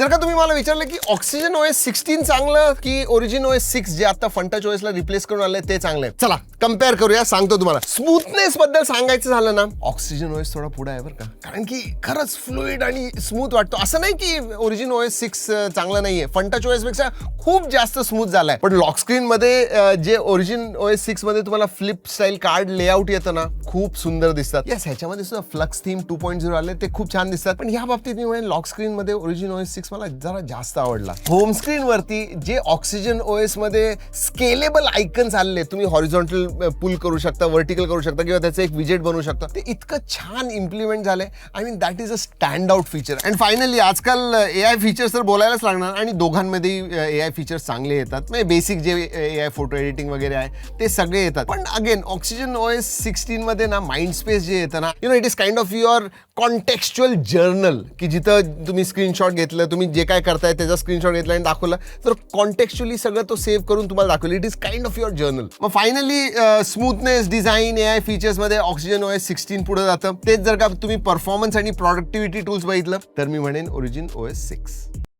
जर का तुम्ही मला विचारलं की ऑक्सिजन ओएस सिक्स्टीन चांगलं की ओरिजिन ओएस सिक्स जे आता फंटा चॉईसला रिप्लेस करून आले ते चांगलं आहे? चला कंपेअर करूया सांगतो तुम्हाला. स्मूथनेस बद्दल सांगायचं झालं ना ऑक्सिजन ओएस थोडा पुढे आहे बरं का. कारण की खरंच फ्लुईड आणि स्मूथ वाटतो. असं नाही की ओरिजिन ओएस सिक्स चांगला नाहीये. फंटा चॉईसपेक्षा खूप जास्त स्मूथ झालाय. पण लॉक स्क्रीन मध्ये जे ओरिजिन ओएस सिक्समध्ये तुम्हाला फ्लिप स्टाईल कार्ड लेआउट येतं ना खूप सुंदर दिसतात. येस ह्याच्यामध्ये सुद्धा flux theme two point zero आले ते खूप छान दिसतात. पण या बाबतीत मी म्हणेन लॉक स्क्रीन मध्ये ओरिजिन ओएस सिक्स मला जरा जास्त आवडला. होम स्क्रीन वरती जे ऑक्सिजन ओएस मध्ये स्केलेबल आयकन्स आले तुम्ही हॉरिझॉन्टल पुल करू शकता वर्टिकल करू शकता, किंवा त्याचं एक विजेट बनवू शकता, ते इतकं छान इम्प्लिमेंट झालंय. I mean that is a stand out feature and finally आजकाल ए आय फीचर्स तर बोलायलाच लागणार आणि दोघांमध्ये ए आय फीचर्स चांगले येतात. म्हणजे बेसिक जे ए आय फ़ोटो एडिटिंग वगैरे आहे, ते सगळे येतात. पण again oxygen O S sixteen मध्ये ना माइंड स्पेस जे येतं ना you know it is kind of your contextual journal की जिथं तुम्ही स्क्रीनशॉट घेतलं, तुम्ही जे काय करताय त्याचा स्क्रीनशॉट घेतला आणि दाखवला. तर कॉन्टेक्च्युअली सगळं तो सेव्ह करून तुम्हाला दाखवलं. It is kind of your journal mug finally smoothness design A I फीचर्समध्ये oxygen OS sixteen पुढे जातं. तेच जर का तुम्ही परफॉर्मन्स आणि प्रॉडक्टिव्हिटी टूल्स बघितलं, तर मी म्हणेन ओरिजिन ओएस सिक्स